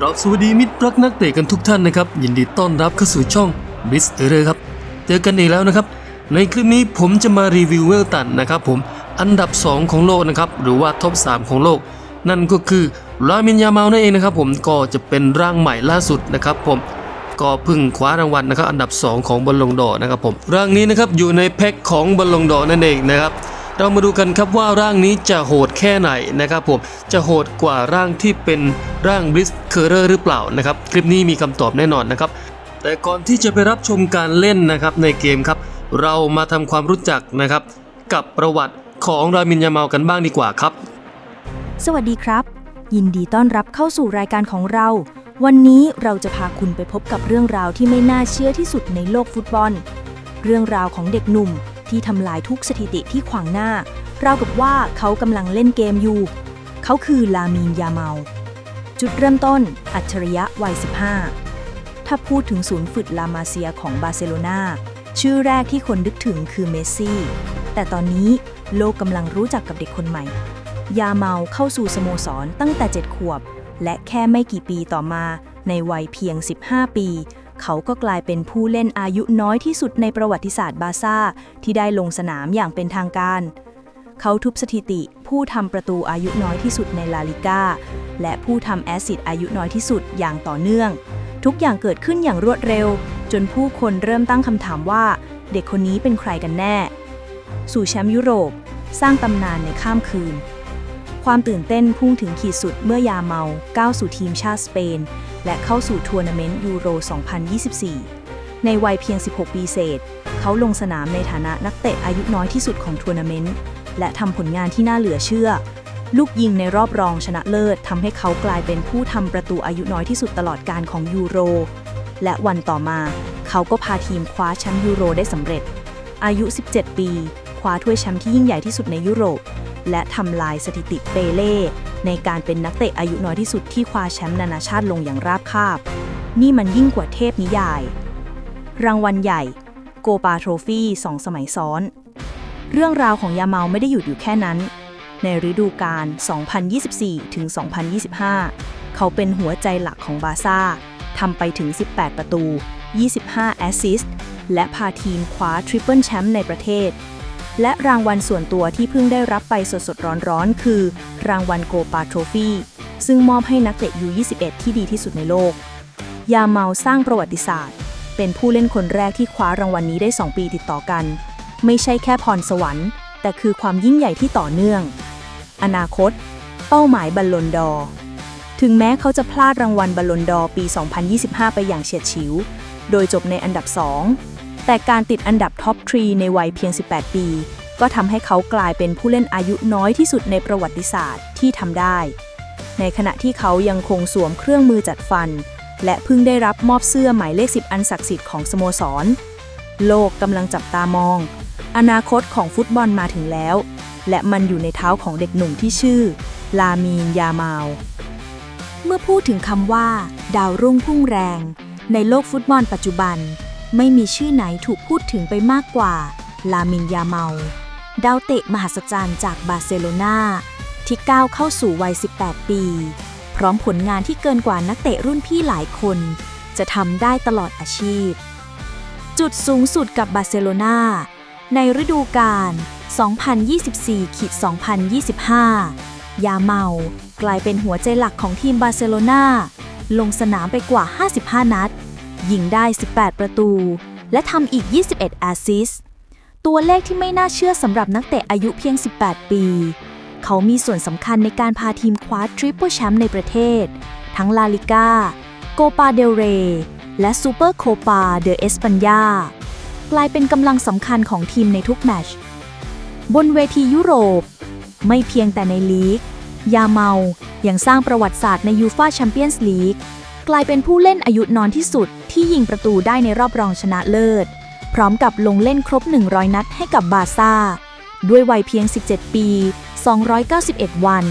กราบสวัสดีมิตรรักนักเตะกันทุกท่านนะครับ ยินดีต้อนรับเข้าสู่ช่องบ i สเอเรครับ เจอกันอีกแล้วนะครับ ในคลิปนี้ผมจะมารีวิวเวลตันนะครับผมอันดับ 2 ของโลกนะครับ หรือว่าท็อป 3 ของโลก นั่นก็คือรามินยามาลนั่นเองนะครับผมก็จะเป็นร่างใหม่ล่าสุดนะครับผมก็พึ่งคว้ารางวัลนะครับอันดับ 2 ของบอลลงดอนะครับผมร่างนี้นะครับอยู่ในแพ็คของบอลลงดอนั่นเองนะครับ เรามาดูกันครับว่าร่างนี้จะโหดแค่ไหนนะครับผมจะโหดกว่าร่างที่เป็นร่างบริสเคอร์เรอร์หรือเปล่านะครับคลิปนี้มีคำตอบแน่นอนนะครับแต่ก่อนที่จะไปรับชมการเล่นนะครับในเกมครับเรามาทำความรู้จักนะครับ กับประวัติของรามินยามากันบ้างดีกว่าครับ สวัสดีครับ ยินดีต้อนรับเข้าสู่รายการของเรา วันนี้เราจะพาคุณไปพบกับเรื่องราวที่ไม่น่าเชื่อที่สุดในโลกฟุตบอล เรื่องราวของเด็กหนุ่ม ที่ทำลายทุกสถิติที่ขวางหน้า ราวกับว่าเขากำลังเล่นเกมอยู่ เขาคือลามีนยาเมา จุดเริ่มต้น อัจฉริยะวัย 15 ถ้าพูดถึงศูนย์ฝึกลามาเซียของบาร์เซโลนาชื่อแรกที่คนนึกถึงคือเมสซี่ แต่ตอนนี้โลกกำลังรู้จักกับเด็กคนใหม่ ยาเมาเข้าสู่สโมสรตั้งแต่ 7 ขวบ และแค่ไม่กี่ปีต่อมาในวัยเพียง 15 ปี เขาก็กลายเป็นผู้เล่นอายุน้อยที่สุดในประวัติศาสตร์บาซ่า ที่ได้ลงสนามอย่างเป็นทางการ เขาทุบสถิติ ผู้ทำประตูอายุน้อยที่สุดในลาลิก้า และผู้ทำแอสซิดอายุน้อยที่สุดอย่างต่อเนื่อง ทุกอย่างเกิดขึ้นอย่างรวดเร็ว จนผู้คนเริ่มตั้งคำถามว่า เด็กคนนี้เป็นใครกันแน่ สู่แชมป์ยุโรป สร้างตำนานในข้ามคืนความตื่นเต้นพุ่งถึงขีดสุดเมื่อยาเมาก้าวสู่ทีมชาติสเปน และเข้าสู่ทัวร์นาเมนต์ยูโร 2024 ในวัยเพียง 16 ปีเศษ เขาลงสนามในฐานะนักเตะอายุน้อยที่สุดของทัวร์นาเมนต์ และทำผลงานที่น่าเหลือเชื่อ ลูกยิงในรอบรองชนะเลิศทำให้เขากลายเป็นผู้ทำประตูอายุน้อยที่สุดตลอดการของยูโร และวันต่อมาเขาก็พาทีมคว้าแชมป์ยูโรได้สำเร็จ อายุ 17 ปี คว้าถ้วยแชมป์ที่ยิ่งใหญ่ที่สุดในยุโรปและทำลายสถิติเปเล่ในการเป็นนักเตะอายุน้อยที่สุดที่คว้าแชมป์นานาชาติลงอย่างราบคาบ นี่มันยิ่งกว่าเทพนิยาย รางวัลใหญ่ โกปาโทรฟี่สองสมัยซ้อน เรื่องราวของยาเมาไม่ได้หยุดอยู่แค่นั้น ในฤดูกาล 2024 ถึง 2025 เขาเป็นหัวใจหลักของบาซ่าทำไปถึง 18 ประตู 25 แอสซิสต์ และพาทีมคว้าทริปเปิลแชมป์ในประเทศ และรางวัลส่วนตัวที่เพิ่งได้รับไปสดๆร้อนๆ คือ รางวัลโกปาโทรฟี่ซึ่งมอบให้นักเตะยู21ที่ดีที่สุดในโลก ยาเมาสร้างประวัติศาสตร์ เป็นผู้เล่นคนแรกที่คว้ารางวัลนนี้ได้ 2 ปีติดต่อกัน ไม่ใช่แค่พรสวรรค์ แต่คือความยิ่งใหญ่ที่ต่อเนื่อง อนาคต เป้าหมายบัลลอนดอร์ถึงแม้เขาจะพลาดรางวัลบัลลอนดอร์ปี 2025 ไปอย่างเฉียดฉิว โดยจบในอันดับ 2 แต่การติดอันดับท็อปทรีในวัยเพียง 18 ปี ก็ทำให้เขากลายเป็นผู้เล่นอายุน้อยที่สุดในประวัติศาสตร์ที่ทำได้ ในขณะที่เขายังคงสวมเครื่องมือจัดฟัน และเพิ่งได้รับมอบเสื้อหมายเลข 10 อันศักดิ์สิทธิ์ของสโมสร โลกกำลังจับตามอง อนาคตของฟุตบอลมาถึงแล้ว และมันอยู่ในเท้าของเด็กหนุ่มที่ชื่อ ลามีน ยามาลเมื่อพูดถึงคำว่า ดาวรุ่งพุ่งแรง ในโลกฟุตบอลปัจจุบัน ไม่มีชื่อไหนถูกพูดถึงไปมากกว่า ลามินยาเมา ดาวเตะมหัศจรรย์จากบาร์เซโลนาที่ก้าวเข้าสู่วัย 18 ปี พร้อมผลงานที่เกินกว่านักเตะรุ่นพี่หลายคน จะทำได้ตลอดอาชีพ จุดสูงสุดกับบาร์เซโลนาในฤดูกาล 2024-2025 ยาเมากลายเป็นหัวใจหลักของทีมบาร์เซโลนาลงสนามไปกว่า 55 นัด ยิงได้ 18 ประตู และทำอีก 21 แอสซิสต์ ตัวเลขที่ไม่น่าเชื่อสำหรับนักเตะอายุเพียง 18 ปี เขามีส่วนสำคัญในการพาทีมคว้าทริปเปิลแชมป์ในประเทศ ทั้งลาลิก้า โกปาเดลเร และซูเปอร์โคปาเดอเอสปัญญากลายเป็นกำลังสำคัญของทีมในทุกแมตช์บนเวทียุโรป ไม่เพียงแต่ในลีก ยาเมา ยังสร้างประวัติศาสตร์ในยูฟาแชมเปี้ยนส์ลีก กลายเป็นผู้เล่นอายุน้อยที่สุด ที่ยิงประตูได้ในรอบรองชนะเลิศ พร้อมกับลงเล่นครบ 100 นัดให้กับบาซ่า ด้วยวัยเพียง 17 ปี 291 วัน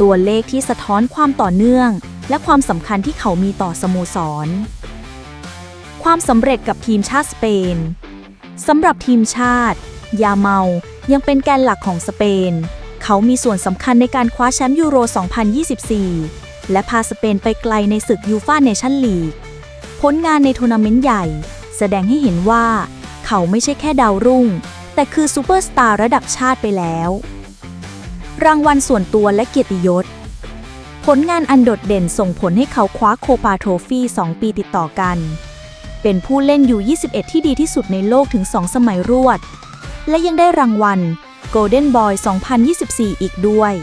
ตัวเลขที่สะท้อนความต่อเนื่อง และความสำคัญที่เขามีต่อสโมสร ความสำเร็จกับทีมชาติสเปนสำหรับทีมชาติ ยาเมายังเป็นแกนหลักของสเปน เขามีส่วนสำคัญในการคว้าแชมป์ยูโร 2024 และพาสเปนไปไกลในศึกยูฟ่าเนชั่นลีก ผลงานในทัวร์นาเมนต์ใหญ่ แสดงให้เห็นว่า เขาไม่ใช่แค่ดาวรุ่ง แต่คือซูเปอร์สตาร์ระดับชาติไปแล้ว รางวัลส่วนตัวและเกียรติยศ ผลงานอันโดดเด่นส่งผลให้เขาคว้าโคปาโทฟี่ 2 ปีติดต่อกัน เป็นผู้เล่นอยู่ 21 ที่ดีที่สุดในโลกถึง 2 สมัยรวด และยังได้รางวัล Golden Boy 2024 อีกด้วย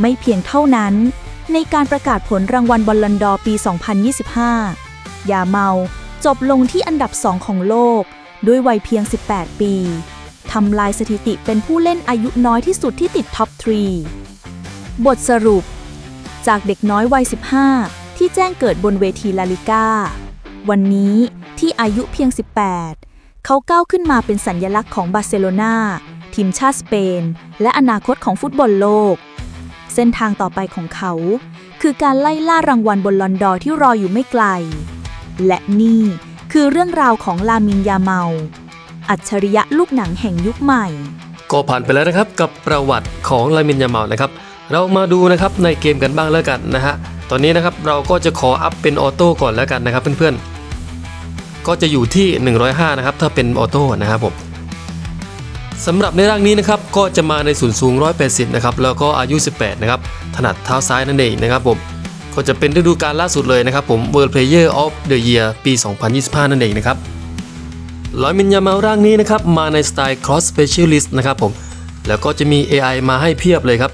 ไม่เพียงเท่านั้น ในการประกาศผลรางวัลบอลลันดอร์ปี 2025 ยาเมาจบลงที่อันดับ2ของโลก ด้วยวัยเพียง 18 ปี ทำลายสถิติเป็นผู้เล่นอายุน้อยที่สุดที่ติดท็อป3บทสรุป จากเด็กน้อยวัย 15 ที่แจ้งเกิดบนเวทีลาลิก้า วันนี้ที่อายุเพียง 18 เขาก้าวขึ้นมาเป็นสัญญลักษณ์ของบาร์เซโลนาทีมชาติสเปน และอนาคตของฟุตบอลโลก เส้นทางต่อไปของเขา คือการไล่ล่ารางวัลบนลอนดอร์ที่รออยู่ไม่ไกล และนี่คือเรื่องราวของลามินยาเมา อัจฉริยะลูกหนังแห่งยุคใหม่ ก็ผ่านไปแล้วนะครับกับประวัติของลามินยาเมานะครับ เรามาดูนะครับในเกมกันบ้างแล้วกันนะฮะตอนนี้นะครับเราก็จะขออัพเป็นออโต้ก่อนแล้วกันนะครับเพื่อนๆก็จะอยู่ที่ 105 นะครับ ถ้าเป็นออโต้นะครับผม สำหรับในร่างนี้นะครับก็จะมาในส่วนสูง 180 นะครับแล้วก็อายุ 18 นะครับถนัดเท้าซ้ายนั่นเองนะครับผมก็จะเป็นฤดูกาลล่าสุดเลยนะครับผม World Player of the Year ปี 2025 นั่นเองนะครับลอยมินยามาร่างนี้นะครับมาในสไตล์ cross specialist นะครับผมแล้วก็จะมี AI มาให้เพียบเลยครับ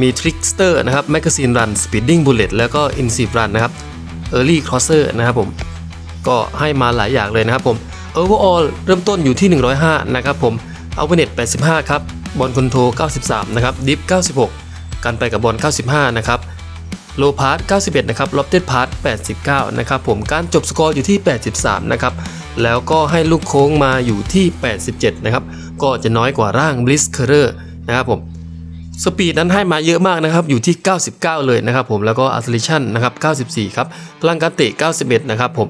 มี trickster นะครับ magazine run speeding bullet แล้วก็ insive run นะครับ early crosser นะครับผมก็ให้มาหลายอย่างเลยนะครับผม overall เริ่มต้นอยู่ที่ 105 นะครับผม a w a r n e t 85 ครับ บอลคอนโทร93 นะครับ dip 96การไปกับบอล 95 นะครับ โลพาร์ต91 นะครับ ล็อฟเต็ดพาร์ต89 นะครับ ผม การจบสกอร์อยู่ที่ 83 นะครับ แล้วก็ให้ลูกโค้งมาอยู่ที่ 87 นะครับ ก็จะน้อยกว่าร่างบลิสเคอร์นะครับผมสปีดนั้นให้มาเยอะมากนะครับ อยู่ที่ 99 เลยนะครับผม แล้วก็อั c เลชันนะครับ 94 ครับ พลังการเตะ 91 นะครับผม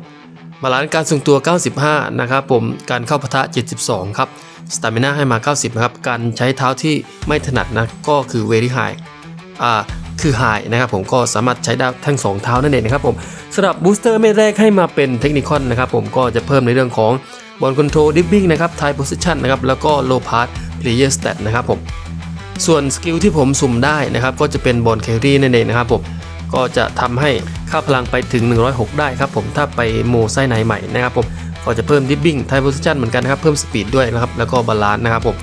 บาลานซ์การทรงตัว 95 นะครับผม การเข้าปะทะ 72 ครับ สตามิน่าให้มา 90 นะครับ การใช้เท้าที่ไม่ถนัดนะ ก็คือ very high อ่า คือ high นะครับผม ก็สามารถใช้ได้ทั้ง 2 เท้านั่นเองนะครับผมสำหรับบูสเตอร์เม็ดแรกให้มาเป็นเทคนิคอนนะครับผม ก็จะเพิ่มในเรื่องของบอลคอนโทรลดิฟบิ้งนะครับไทโพซิชันนะครับ แล้วก็โลพาร์ตเพลเยอร์สเตตนะครับผม ส่วนสกิลที่ผมสุ่มได้นะครับ ก็จะเป็นบอลแครี่นั่นเองนะครับผม ก็จะทำให้ค่าพลังไปถึง 106 ได้ครับผมถ้าไปโมไซไนใหม่นะครับผมก็จะเพิ่มดิฟบิ้งไทโพซิชันเหมือนกันนะครับเพิ่มสปีดด้วยนะครับแล้วก็บาลานซ์นะครับผม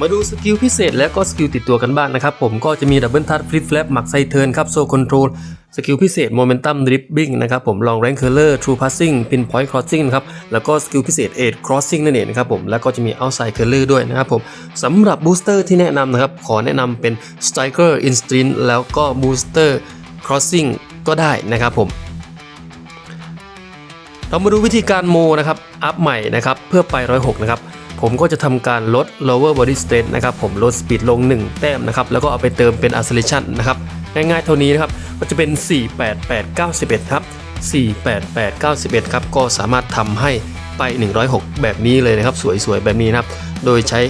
มาดูสกิลพิเศษและก็สกิลติดตัวกันบ้างนะครับผมก็จะมีดับเบิลทัชฟลิปแฟลปหมักไซเทิร์นครับโซคอนโทรลสกิลพิเศษโมเมนตัมดริปบิ้งนะครับผมลองแรงเคอร์เลอร์ทรูพาสซิ่งพินพอยต์ครอสซิ่งครับแล้วก็สกิลพิเศษเอทครอสซิ่งนั่นเองนะครับผมแล้วก็จะมีเอาไซเคอร์เลอร์ด้วยนะครับผมสำหรับบูสเตอร์ที่แนะนำนะครับขอแนะนำเป็นสไตรเกอร์อินสตินแล้วก็บูสเตอร์ ครอสซิ่งก็ได้นะครับผมเรามาดูวิธีการโมนะครับ อัพใหม่นะครับ เพื่อไป 106 นะครับ ผมก็จะทำการลด lower body strength นะครับ ผมลด speed ลง 1 แต้มนะครับ แล้วก็เอาไปเติมเป็น acceleration นะครับ ง่ายๆเท่านี้นะครับ ก็จะเป็น 48891 ครับ 48891 ครับ ก็สามารถทำให้ไป 106 แบบนี้เลยนะครับ สวยๆ แบบนี้นะครับ โดยใช้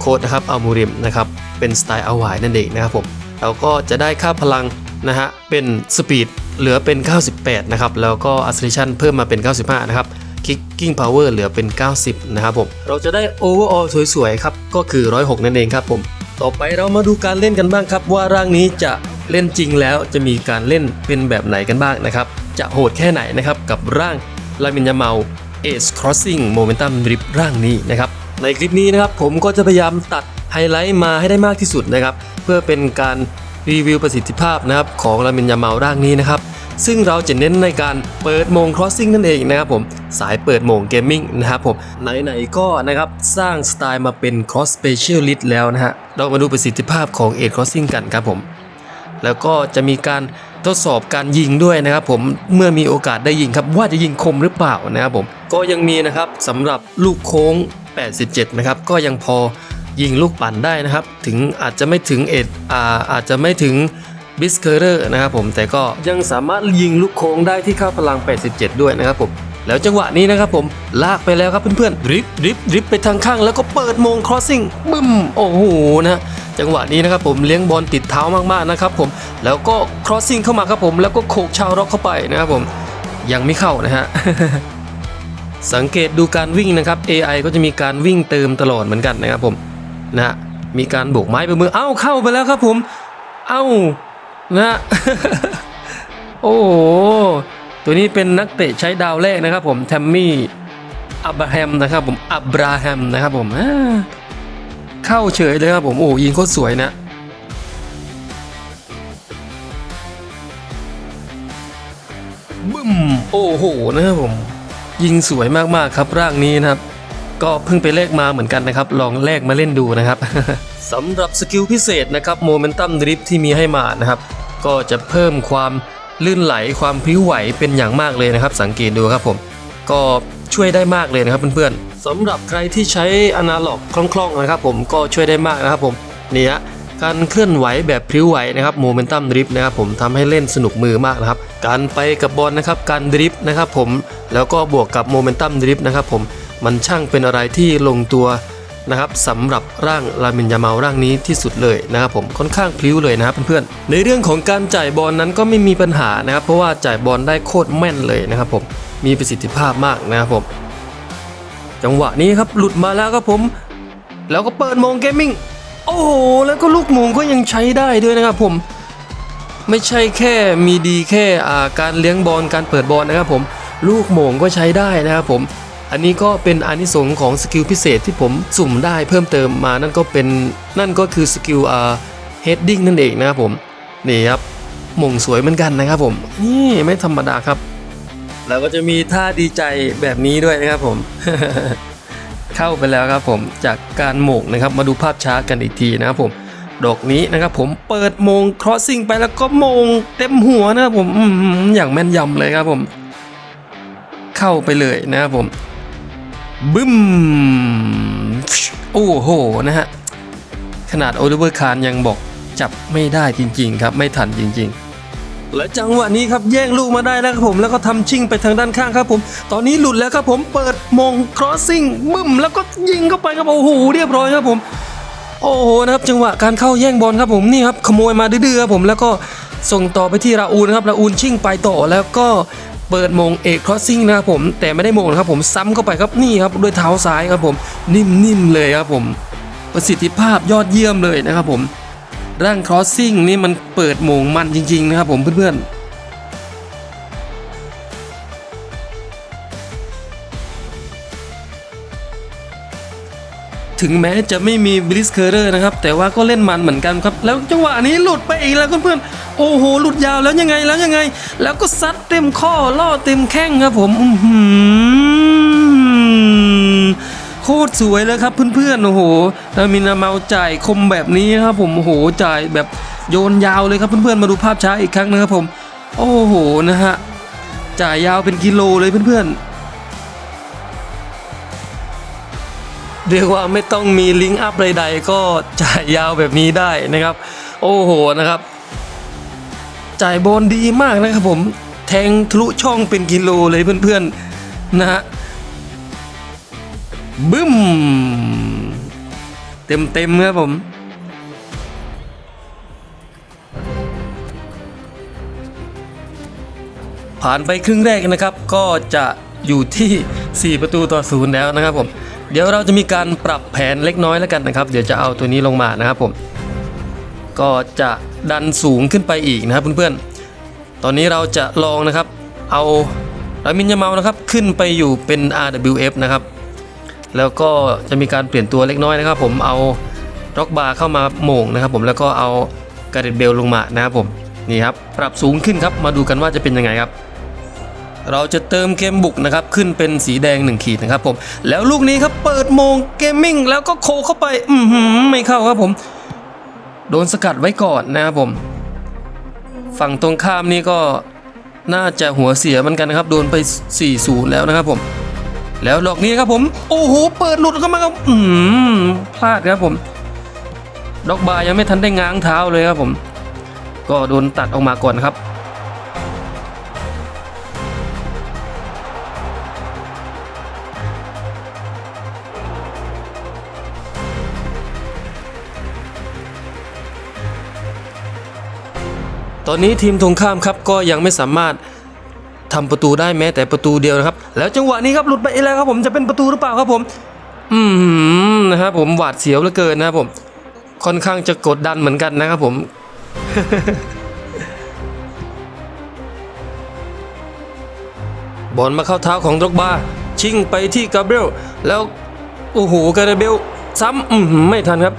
โค้ดนะครับอัลมูริมนะครับ เป็นสไตล์อาไวนั่นเองนะครับผม เราก็จะได้ค่าพลัง นะฮะเป็นสปีดเหลือเป็น 98 นะครับ แล้วก็ acceleration เพิ่มมาเป็น 95 นะครับ kicking power เหลือเป็น 90 นะครับผม เราจะได้ overall สวยๆ ครับ ก็คือ 106 นั่นเองครับผม ต่อไปเรามาดูการเล่นกันบ้างครับ ว่าร่างนี้จะเล่นจริงแล้วจะมีการเล่นเป็นแบบไหนกันบ้างนะครับ จะโหดแค่ไหนนะครับ กับร่างลามินยาเมา Ace Crossing Momentum Drip ร่างนี้นะครับ ในคลิปนี้นะครับผมก็จะพยายามตัดไฮไลท์มาให้ได้มากที่สุดนะครับ เพื่อเป็นการ รีวิวประสิทธิภาพนะครับของลามินยาเมาร่างนี้นะครับซึ่งเราจะเน้นในการเปิดโมง crossing นั่นเองนะครับผมสายเปิดโมงเกมมิ่งนะครับผมไหนๆก็นะครับสร้างสไตล์มาเป็น cross specialist แล้วนะฮะเรามาดูประสิทธิภาพของ Ace Crossing กันครับผมแล้วก็จะมีการทดสอบการยิงด้วยนะครับผมเมื่อมีโอกาสได้ยิงครับว่าจะยิงคมหรือเปล่านะครับผมก็ยังมีนะครับสำหรับลูกโค้ง 87 นะครับก็ยังพอ ยิงลูกปั่นได้นะครับ ถึงอาจจะไม่ถึงเอ็ดอาอาจจะไม่ถึงบิสเคอร์นะครับผมแต่ก็ยังสามารถยิงลูกโค้งได้ที่ค่าพลัง 87 ด้วยนะครับผมแล้วจังหวะนี้นะครับผมลากไปแล้วครับเพื่อนๆดริฟดริฟดริฟไปทางข้างแล้วก็เปิดมง crossing บึ้มโอ้โหนะจังหวะนี้นะครับผมเลี้ยงบอลติดเท้ามากๆนะครับผมแล้วก็ crossing เข้ามาครับผมแล้วก็โขกชาวร็อกเข้าไปนะครับผมยังไม่เข้านะฮะสังเกตดูการวิ่งนะครับ AI ก็จะมีการวิ่งเติมตลอดเหมือนกันนะครับผม นะมีการโบกไม้ไปมือเอ้าเข้าไปแล้วครับผม เอ้านะโอ้โหตัวนี้เป็นนักเตะใช้ดาวแรกนะครับผมแทมมี่อับราฮัมนะครับผมอับราฮัมนะครับผมเข้าเฉยเลยครับผมโอ้ยิงโคตรสวยนะบึ้มโอ้โหนะครับผม ยิงสวยมากๆครับร่างนี้นะครับ ก็เพิ่งไปเลขมาเหมือนกันนะครับ ลองแลกมาเล่นดูนะครับสำหรับสกิลพิเศษนะครับโมเมนตัมดริฟที่มีให้มานะครับ ก็จะเพิ่มความลื่นไหลความพลิ้วไหวเป็นอย่างมากเลยนะครับ สังเกตดูครับผม ก็ช่วยได้มากเลยนะครับเพื่อนๆสำหรับใครที่ใช้อนาล็อกคล่องๆนะครับ ผมก็ช่วยได้มากนะครับผมนี่ฮะการเคลื่อนไหวแบบพลิ้วไหวนะครับโมเมนตัมดริฟนะครับผมทำให้เล่นสนุกมือมากนะครับ การไปกับบอลนะครับการดริฟนะครับผมแล้วก็บวกกับโมเมนตัมดริฟนะครับผม มันช่างเป็นอะไรที่ลงตัวนะครับสำหรับร่างลามินยาเมาร่างนี้ที่สุดเลยนะครับผมค่อนข้างพลิ้วเลยนะครับเพื่อนๆในเรื่องของการจ่ายบอลนั้นก็ไม่มีปัญหานะครับ เพราะว่าจ่ายบอลได้โคตรแม่นเลยนะครับผมมีประสิทธิภาพมากนะครับผม จังหวะนี้ครับหลุดมาแล้วครับผม แล้วก็เปิดโมงเกมมิ่งโอ้โหแล้วก็ลูกโมงก็ยังใช้ได้ด้วยนะครับผม ไม่ใช่แค่มีดีแค่อ่าการเลี้ยงบอลการเปิดบอลนะครับผม ลูกโมงก็ใช้ได้นะครับผม อันนี้ก็เป็นอานิสงส์ของสกิลพิเศษที่ผมสุ่มได้เพิ่มเติมมานั่นก็เป็นนั่นก็คือสกิลอ่าเฮดดิ้งนั่นเองนะครับผมนี่ครับหม่งสวยเหมือนกันนะครับผมนี่ไม่ธรรมดาครับ แล้วก็จะมีท่าดีใจแบบนี้ด้วยนะครับผม เข้าไปแล้วครับผมจากการหมกนะครับมาดูภาพช้ากันอีกทีนะครับผมดอกนี้นะครับผมเปิดมง crossing ไปแล้วก็มงเต็มหัวนะครับผมอย่างแม่นยำเลยครับผม เข้าไปเลยนะครับผม บึ้ม โอ้โห นะฮะ ขนาดโอลิเวอร์คานยังบอกจับไม่ได้จริง ๆ ครับ ไม่ทันจริง ๆ และจังหวะนี้ครับแย่งลูกมาได้แล้วครับผม แล้วก็ทำชิ่งไปทางด้านข้างครับผม ตอนนี้หลุดแล้วครับผมเปิดมง crossing บึ้ม แล้วก็ยิงเข้าไปครับโอ้โหเรียบร้อยครับผม โอ้โหนะครับจังหวะการเข้าแย่งบอลครับผมนี่ครับขโมยมาดื้อๆครับผมแล้วก็ส่งต่อไปที่ราอูนนะครับราอูนชิ่งไปต่อแล้วก็ เปิดมงเอก crossing นะครับผมแต่ไม่ได้มงนะครับผมซ้ำเข้าไปครับนี่ครับด้วยเท้าซ้ายครับผมนิ่มๆเลยครับผมประสิทธิภาพยอดเยี่ยมเลยนะครับผมร่าง crossing นี่มันเปิดโมงมันจริง ๆ นะครับผมเพื่อนๆถึงแม้จะไม่มีบลิสเคอร์นะครับ แต่ว่าก็เล่นมันเหมือนกันครับ แล้วจังหวะนี้หลุดไปอีกแล้วเพื่อนๆ โอ้โหหลุดยาวแล้วยังไงแล้วยังไง แล้วก็ซัดเต็มข้อล่อเต็มแข้งครับผมอืโคตรสวยเลยครับเพื่อนๆโอ้โหลามินาเมาจ่ายคมแบบนี้ครับผมโอ้โหจ่ายแบบโยนยาวเลยครับเพื่อนๆมาดูภาพช้าอีกครั้งนะครับผม โอ้โหนะฮะจ่ายยาวเป็นกิโลเลยเพื่อนๆเรียกว่าไม่ต้องมีลิงก์อัพใดๆก็จ่ายยาวแบบนี้ได้นะครับ โอ้โหนะครับ จ่ายบอลดีมากนะครับผม แทงทะลุช่องเป็นกิโลเลยเพื่อนๆนะฮะบึ้ม เต็มเต็มๆครับผม ผ่านไปครึ่งแรกนะครับ ก็จะอยู่ที่ 4 ประตูต่อศูนย์แล้วนะครับผม เดี๋ยวเราจะมีการปรับแผนเล็กน้อยแล้วกันนะครับ เดี๋ยวจะเอาตัวนี้ลงมานะครับผม ก็จะดันสูงขึ้นไปอีกนะครับเพื่อนๆ ตอนนี้เราจะลองนะครับ เอารามินยาเมานะครับขึ้นไปอยู่เป็น RWF นะครับ แล้วก็จะมีการเปลี่ยนตัวเล็กน้อยนะครับ ผมเอาร็อกบาร์เข้ามาโม่งนะครับผมแล้วก็เอาการ์เดตเบลลงมานะครับผมนี่ครับปรับสูงขึ้นครับมาดูกันว่าจะเป็นยังไงครับเราจะเติมเกมบุกนะครับขึ้นเป็นสีแดง 1 ขีดนะครับผมแล้วลูกนี้ครับเปิดโมงเกมมิ่งแล้วก็โคเข้าไปอือหือไม่เข้าครับผม โดนสกัดไว้ก่อนนะครับผม ฝั่งตรงข้ามนี่ก็น่าจะหัวเสียเหมือนกันนะครับ โดนไป 4-0 แล้วนะครับผม แล้วดอกนี้ครับผม โอ้โห เปิดหลุดเข้ามาครับ อืมพลาดครับผม ดอกบายยังไม่ทันได้ง้างเท้าเลยครับผม ก็โดนตัดออกมาก่อนครับ ตอนนี้ทีมตรงข้ามครับก็ยังไม่สามารถทำประตูได้แม้แต่ประตูเดียวนะครับ แล้วจังหวะนี้ครับหลุดไปอีกแล้วครับผมจะเป็นประตูหรือเปล่าครับผม อืมนะครับผมหวาดเสียวเหลือเกินนะครับผม ค่อนข้างจะกดดันเหมือนกันนะครับผมบอลมาเข้าเท้าของดรอกบาชิงไปที่กาเบรียลแล้วโอ้โหกาเบรียลซ้ำอือหือไม่ทันครับ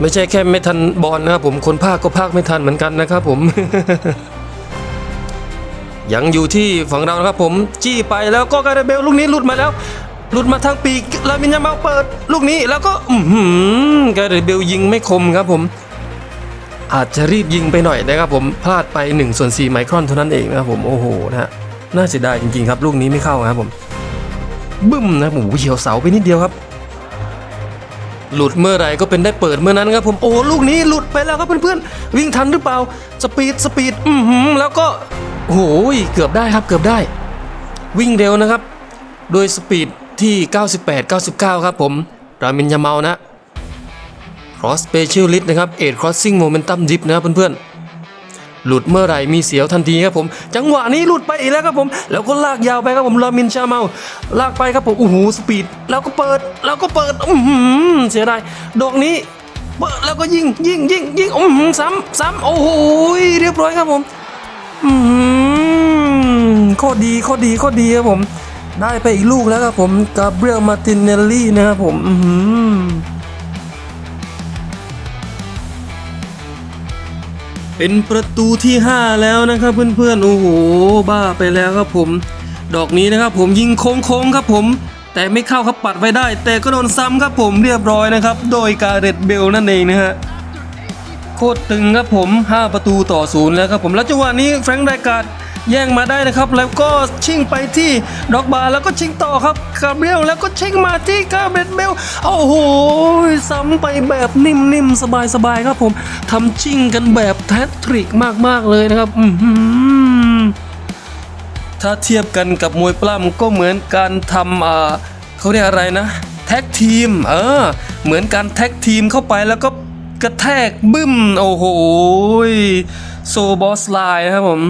ไม่ใช่แค่ไม่ทันบอลนะครับผมคนภาคก็ภาคไม่ทันเหมือนกันนะครับผม ยังอยู่ที่ฝั่งเรานะครับผมจี้ไปแล้วก็กาเบรียลลูกนี้หลุดมาแล้ว หลุดมาทางปีกลามินยามาเปิด ลูกนี้แล้วก็อือหือกาเบรียลยิงไม่คมครับผม อาจจะรีบยิงไปหน่อยนะครับผมพลาดไป1ส่วน4ไมครอนเท่านั้นเองนะครับผมโอ้โหนะฮะน่าเสียดายจริงๆครับ ลูกนี้ไม่เข้าครับผมบึ้มนะครับโอ้โหเฉียวเสาไปนิดเดียวครับ หลุดเมื่อไรก็เป็นได้เปิดเมื่อนั้นครับผมโอ้ลูกนี้หลุดไปแล้วครับเพื่อนๆวิ่งทันหรือเปล่าสปีดสปีดอืมแล้วก็โอ้ยเกือบได้ครับเกือบได้ วิ่งเร็วนะครับ โดยสปีดที่ 98 99 ครับผมรามินยาเมานะ cross specialist นะครับ8 crossing momentum dip นะครับเพื่อนๆ หลุดเมื่อไหร่มีเสียวทันทีครับผม จังหวะนี้หลุดไปอีกแล้วครับผม แล้วก็ลากยาวไปครับผมลามินชาเมา ลากไปครับผมโอ้โหสปีดแล้วก็เปิดแล้วก็เปิดอือหือเสียดายดอกนี้เปิดแล้วก็ยิงยิงยิงยิงอือหือซ้ำซ้ำโอ้โหเรียบร้อยครับผมอือหือดีโคตรดีโคตรดีครับผม ได้ไปอีกลูกแล้วครับผมกาเบรียลมาตินเนลลี่นะครับผมอือ เป็นประตูที่ 5 แล้วนะครับเพื่อนๆโอ้โหบ้าไปแล้วครับผม ดอกนี้นะครับผมยิงโค้งๆครับผม แต่ไม่เข้าครับปัดไว้ได้ แต่ก็โดนซ้ำครับผมเรียบร้อยนะครับ โดยการเรดเบลนั่นเองนะฮะโคตรตึงครับผม 5 ประตูต่อศูนย์แล้วครับผมแล้วจังหวะนี้แฟรงค์ไดการ์ด แย่งมาได้นะครับ แล้วก็ชิงไปที่ด็อกบาแล้วก็ชิงต่อครับคาเบรียลแล้วก็ชิงมาที่กาเบรตเบลโอ้โหซ้ำไปแบบนิ่มๆสบายๆครับผมทำชิงกันแบบแทตทริกมากๆเลยนะครับอืถ้าเทียบกันกับมวยปล้ำก็เหมือนการทำอ่าเขาเรียกอะไรนะแท็กทีมเออเหมือนการแท็กทีมเข้าไปแล้วก็กระแทกบึ้ม โอ้โห โซบอสไลน์นะครับผม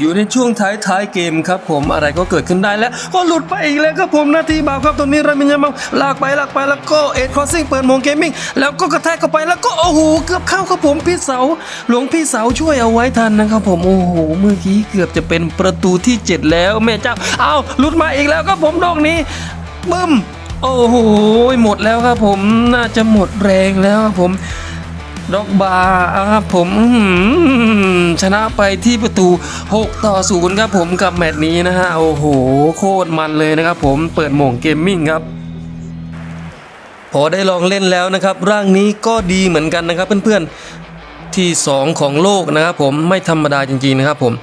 อยู่ในช่วงท้ายท้ายๆเกมครับผมอะไรก็เกิดขึ้นได้แล้วก็หลุดไปอีกแล้วครับผมนาทีบาปครับตรงนี้รามินยามาลากไปลากไปแล้วก็เอ็ดคอสซิ่งเปิดโมงเกมมิ่งแล้วก็กระแทกเข้าไปแล้วก็โอ้โหเกือบเข้าครับผมพี่เสาหลวงพี่เสาช่วยเอาไว้ทันนะครับผมโอ้โหเมื่อกี้เกือบจะเป็นประตูที่ 7 แล้วแม่เจ้าเอาหลุดมาอีกแล้วครับผมดอกนี้บึ้มโอ้โหหมดแล้วครับผมน่าจะหมดแรงแล้วครับผม ดอกบาครับผมชนะไปที่ประตู 6 ต่อ 0 ครับผมกับแมตช์นี้นะฮะ โอ้โห โคตรมันเลยนะครับผมเปิดโหม่งเกมมิ่งครับพอได้ลองเล่นแล้วนะครับ ร่างนี้ก็ดีเหมือนกันนะครับเพื่อนๆที่ 2 ของโลกนะครับผมไม่ธรรมดาจริงๆนะครับผม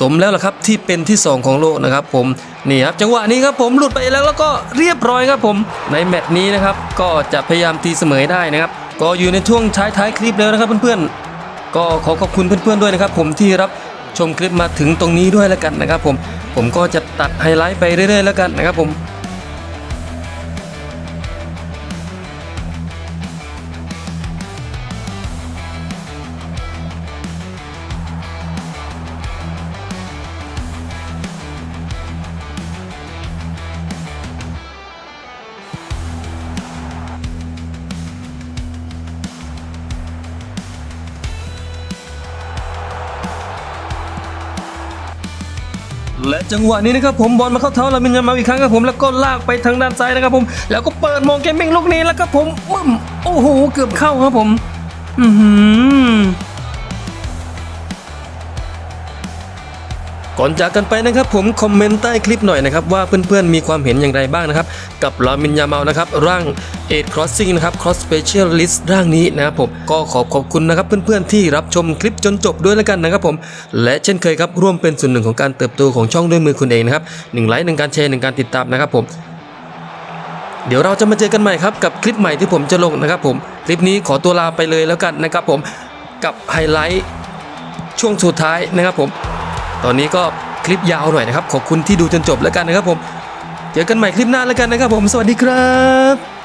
สมแล้วล่ะครับที่เป็นที่ 2 ของโลกนะครับผมนี่ครับจังหวะนี้ครับผมหลุดไปแล้วแล้วก็เรียบร้อยครับผมในแมตช์นี้นะครับ ก็จะพยายามตีเสมอได้นะครับ ก็อยู่ในช่วงท้ายท้ายๆคลิปแล้วนะครับเพื่อนๆ ก็ขอขอบคุณเพื่อนๆด้วยนะครับ ผมที่รับชมคลิปมาถึงตรงนี้ด้วยแล้วกันนะครับ ผมผมก็จะตัดไฮไลท์ไปเรื่อยๆแล้วกันนะครับผม และจังหวะนี้นะครับผมบอลมาเข้าเท้าลามินยามาอีกครั้งครับผมแล้วก็ลากไปทางด้านซ้ายนะครับผม แล้วก็เปิดมองเกมมิ่งลูกนี้แล้วครับผมมึมโอ้โหเกือบเข้าครับผม อือหือ ก่อนจากกันไปนะครับผมคอมเมนต์ใต้คลิปหน่อยนะครับว่าเพื่อนๆมีความเห็นอย่างไรบ้างนะครับกับลามินยาเมานะครับร่าง8 crossing นะครับ cross specialist ร่างนี้นะครับผมก็ขอขอบคุณนะครับเพื่อนๆที่รับชมคลิปจนจบด้วยแล้วกันนะครับผมและเช่นเคยครับร่วมเป็นส่วนหนึ่งของการเติบโตของช่องด้วยมือคุณเองนะครับหนึ่งไลค์หนึ่งการแชร์หนึ่งการติดตามนะครับผมเดี๋ยวเราจะมาเจอกันใหม่ครับกับคลิปใหม่ที่ผมจะลงนะครับผมคลิปนี้ขอตัวลาไปเลยแล้วกันนะครับผมกับไฮไลท์ช่วงสุดท้ายนะครับผม ตอนนี้ก็คลิปยาวหน่อยนะครับ ขอบคุณที่ดูจนจบแล้วกันนะครับผม เจอกันใหม่คลิปหน้าแล้วกันนะครับผม สวัสดีครับ